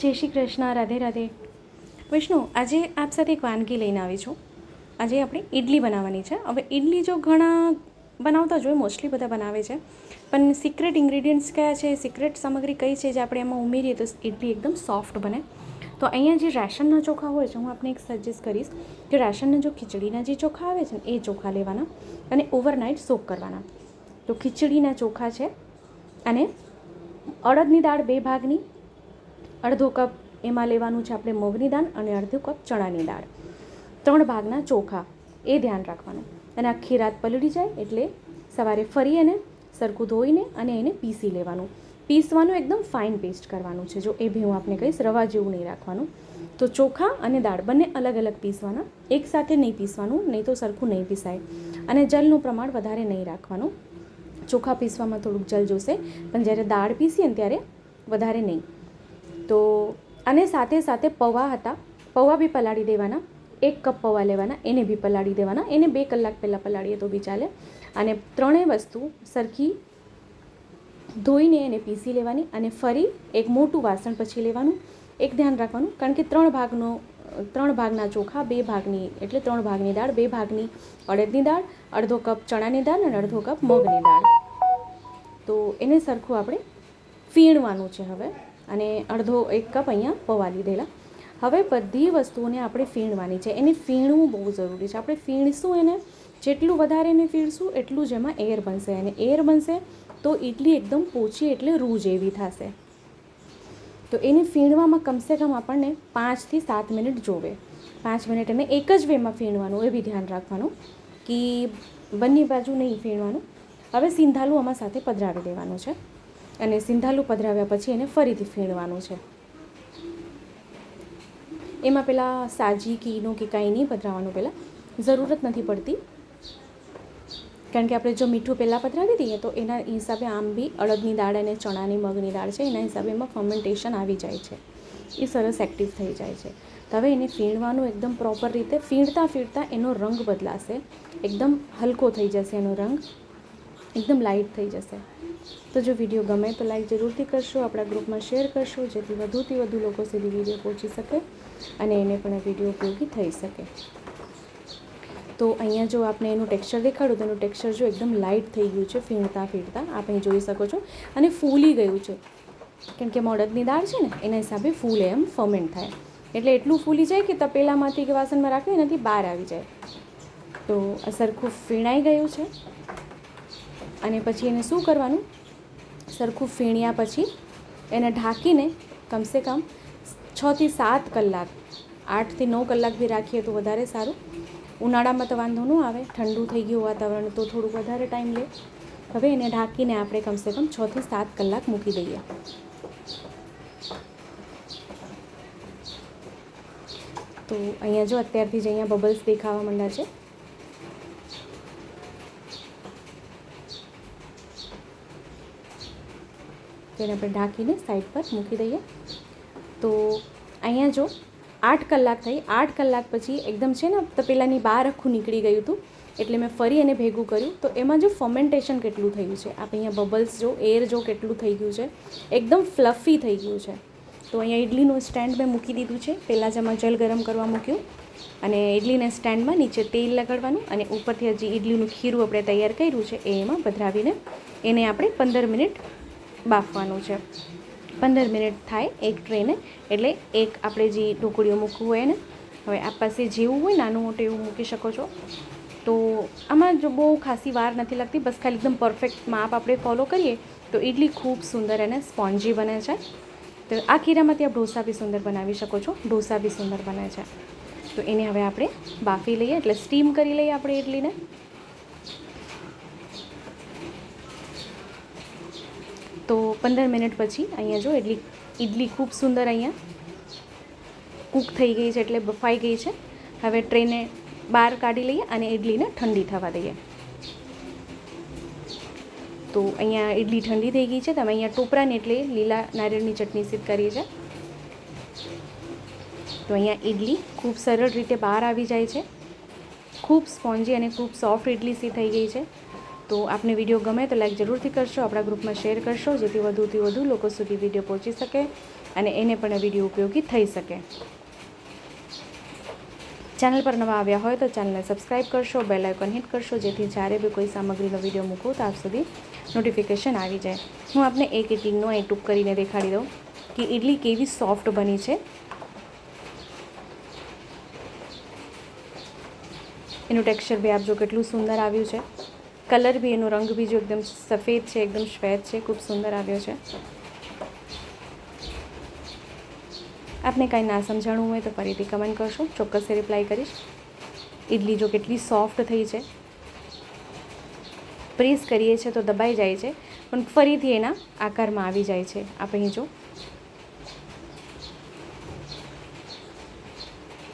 જય શ્રી કૃષ્ણ, રાધે રાધે. વિષ્ણુ, આજે આપ સાથે એક વાનગી લઈને આવી છું. આજે આપણે ઇડલી બનાવવાની છે. હવે ઇડલી જો ઘણા બનાવતા જોઈએ મોસ્ટલી બધા બનાવે છે. પણ સિક્રેટ ઇન્ગ્રીડિયન્ટ્સ કયા છે સિક્રેટ સામગ્રી કઈ છે જે આપણે એમાં ઉમેરીએ તો ઇડલી એકદમ સોફ્ટ બને. તો અહીંયા જે રાશનના ચોખા હોય છે, હું આપને એક સજેસ્ટ કરીશ કે રાશનના જો ખીચડીના જે ચોખા આવે છે ને, એ ચોખા લેવાના અને ઓવરનાઇટ સોક કરવાના. તો ખીચડીના ચોખા છે અને અડદની દાળ બે ભાગની અડધો કપ એમાં લેવાનું છે આપણે મગની દાળ અને અડધો કપ ચણાની દાળ. ત્રણ ભાગના ચોખા, એ ધ્યાન રાખવાનું. અને આખી રાત પલળી જાય એટલે સવારે ફરી એને સરખું ધોઈને અને એને પીસી લેવાનું. પીસવાનું એકદમ ફાઇન પેસ્ટ કરવાનું છે. જો એ બી હું આપને કહીશ, રવા જેવું નહીં રાખવાનું. તો ચોખા અને દાળ બંને અલગ અલગ પીસવાના. એકસાથે નહીં પીસવાનું, નહીં તો સરખું નહીં પીસાય. અને જલનું પ્રમાણ વધારે નહીં રાખવાનું. ચોખા પીસવામાં થોડુંક જલ જોશે, પણ જ્યારે દાળ પીસીએ ને ત્યારે વધારે નહીં. તો અને સાથે સાથે પૌવા હતા. પૌવા બી પલાળી દેવાના. એક કપ પૌવા લેવાના, એને બી પલાળી દેવાના. એને બે કલાક પહેલાં પલાળીએ તો બી ચાલે. અને ત્રણેય વસ્તુ સરખી ધોઈને એને પીસી લેવાની અને ફરી એક મોટું વાસણ પછી લેવાનું. એક ધ્યાન રાખવાનું, કારણ કે ત્રણ ભાગનો, ત્રણ ભાગના ચોખા, બે ભાગની, એટલે ત્રણ ભાગની દાળ, બે ભાગની અડદની દાળ, અડધો કપ ચણાની દાળ અને અડધો કપ મગની દાળ. તો એને સરખું આપણે ફીણવાનું છે હવે. અને અડધો એક કપ અહીંયા પૌવા લીધેલા. હવે બધી વસ્તુઓને આપણે ફીણવાની છે. એને ફીણવું બહુ જરૂરી છે. આપણે ફીણશું એને, જેટલું વધારે એને ફીણશું, એટલું જ એમાં એર બનશે. અને એર બનશે તો ઇડલી એકદમ પોચી એટલે રૂ જેવી થશે. તો એને ફીણવામાં કમસે કમ આપણને પાંચથી સાત મિનિટ જોવે. પાંચ મિનિટ એને એક જ વેમાં ફીણવાનું, એ બી ધ્યાન રાખવાનું કે બંને બાજુ નહીં ફીણવાનું. હવે સિંધાલું આમાં સાથે પધરાવી દેવાનું છે. અને સિંધાલું પધરાવ્યા પછી એને ફરીથી ફીણવાનું છે. એમાં પેલા સાજી, કીનું કે કાંઈ નહીં પધરાવવાનું પહેલાં જરૂરત નથી પડતી. કારણ કે આપણે જો મીઠું પહેલાં પધરાવી દઈએ તો એના હિસાબે આમ બી અડદની દાળ અને ચણાની મગની દાળ છે, એના હિસાબે એમાં ફર્મેન્ટેશન આવી જાય છે. એ સરસ એક્ટિવ થઈ જાય છે. તો હવે એને ફીણવાનું એકદમ પ્રોપર રીતે ફીણતા ફીણતા એનો રંગ બદલાશે. એકદમ હલકો થઈ જશે એનો રંગ. એકદમ લાઇટ થઈ જશે. તો જો વીડિયો ગમે તો લાઈક જરૂરથી કરશો, આપણા ગ્રુપમાં શેર કરશો, જેથી વધુથી વધુ લોકો સુધી વીડિયો પહોંચી શકે અને એને પણ વીડિયો ઉપયોગી થઈ શકે. તો અહીંયા જો આપણે એનું ટેક્સચર દેખાડું, તો એનું ટેક્સચર જો એકદમ લાઇટ થઈ ગયું છે, ફીણતા ફીણતા આપણે જોઈ શકો છો. અને ફૂલી ગયું છે. કેમ કે મોડદની દાળ છે ને, એના હિસાબે ફૂલે એમ ફર્મેન્ટ થાય. એટલે એટલું ફૂલી જાય કે તપેલામાંથી કે વાસણમાં રાખ્યું એનાથી બહાર આવી જાય. તો સરખું ફીણાઈ ગયું છે. અને પછી એને શું કરવાનું? સરખું ફીણ્યા પછી એને ઢાંકીને કમસે કમ છથી સાત કલાક આઠથી નવ કલાક બી રાખીએ તો વધારે સારું. ઉનાળામાં તો વાંધો ન આવે, ઠંડુ થઈ ગયું વાતાવરણ તો થોડુંક વધારે ટાઈમ લે. હવે એને ઢાંકીને આપણે કમસે કમ છથી સાત કલાક મૂકી દઈએ. તો અહીંયા જો અત્યારથી જ અહીંયા બબલ્સ દેખાવા માંડ્યા છે. તેને આપણે ઢાંકીને સાઈડ પર મૂકી દઈએ. તો અહીંયા જો આઠ કલાક થઈ, આઠ કલાક પછી એકદમ છે ને તપેલાની બહાર આખું નીકળી ગયું હતું, એટલે મેં ફરી એને ભેગું કર્યું. તો એમાં જો ફર્મેન્ટેશન કેટલું થયું છે આપણે અહીંયા બબલ્સ જો એર જો કેટલું થઈ ગયું છે, એકદમ ફ્લફી થઈ ગયું છે. તો અહીંયા ઇડલીનું સ્ટેન્ડ મેં મૂકી દીધું છે પહેલાં જ આમાં જલ ગરમ કરવા મૂક્યું. અને ઇડલીના સ્ટેન્ડમાં નીચે તેલ લગાડવાનું અને ઉપરથી હજી ઇડલીનું ખીરું આપણે તૈયાર કર્યું છે, એ એમાં પધરાવીને એને આપણે પંદર મિનિટ બાફવાનું છે. પંદર મિનિટ થાય એક ટ્રેને, એટલે એક આપણે જે ઢોકળીઓ મૂકવું હોય ને હવે આપ પાસે જેવું હોય, નાનું મોટું એવું મૂકી શકો છો. તો આમાં જો બહુ ખાસી વાર નથી લાગતી, બસ ખાલી એકદમ પરફેક્ટ માપ આપણે ફોલો કરીએ, તો ઇડલી ખૂબ સુંદર અને સ્પોન્જી બને છે. તો આ ખીરામાંથી આપ ઢોસા બી સુંદર બનાવી શકો છો. ઢોસા બી સુંદર બને છે. તો એને હવે આપણે બાફી લઈએ, એટલે સ્ટીમ કરી લઈએ આપણે ઇડલીને તો પંદર મિનિટ પછી અહીંયા જો એટલી ઇડલી ખૂબ સુંદર અહીંયા કૂક થઈ ગઈ છે એટલે બફાઈ ગઈ છે. હવે ટ્રેને બહાર કાઢી લઈએ અને ઇડલીને ઠંડી થવા દઈએ. તો અહીંયા ઇડલી ઠંડી થઈ ગઈ છે. તમે અહીંયા ટોપરાને એટલે લીલા નારિયેળની ચટણી સિદ્ધ કરી છે. તો અહીંયા ઇડલી ખૂબ સરળ રીતે બહાર આવી જાય છે. ખૂબ સ્પોન્જી અને ખૂબ સોફ્ટ ઇડલી સી થઈ ગઈ છે. તો આપને વીડિયો ગમે તો લાઈક જરૂરથી કરશો, આપણા ગ્રુપમાં શેર કરશો, જેથી વધુથી વધુ લોકો સુધી વીડિયો પહોંચી શકે અને એને પણ વીડિયો ઉપયોગી થઈ શકે. ચેનલ પર નવા આવ્યા હોય તો ચેનલને સબસ્ક્રાઈબ કરશો બેલ આઇકન હિટ કરશો, જેથી જ્યારે બી કોઈ સામગ્રીનો વીડિયો મૂકું તો આપ સુધી નોટિફિકેશન આવી જાય. હું આપને એક ઇડલીનો અહીં ટૂંક કરીને દેખાડી દઉં કે ઇડલી કેવી સોફ્ટ બની છે. એનું ટેક્સચર બી આપજો કેટલું સુંદર આવ્યું છે. કલર બી, એનો રંગ બી જો એકદમ સફેદ છે, એકદમ શ્વેત છે, ખૂબ સુંદર આવ્યો છે. આપને કાંઈ ના સમજાણું હોય તો ફરીથી કમેન્ટ કરશો. ચોક્કસ રિપ્લાય કરીશ. ઇડલી જો કેટલી સોફ્ટ થઈ છે. પ્રેસ કરીએ છીએ તો દબાઈ જાય છે, પણ ફરીથી એના આકારમાં આવી જાય છે. આપણે જો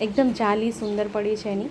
એકદમ જાલી સુંદર પડી છે એની.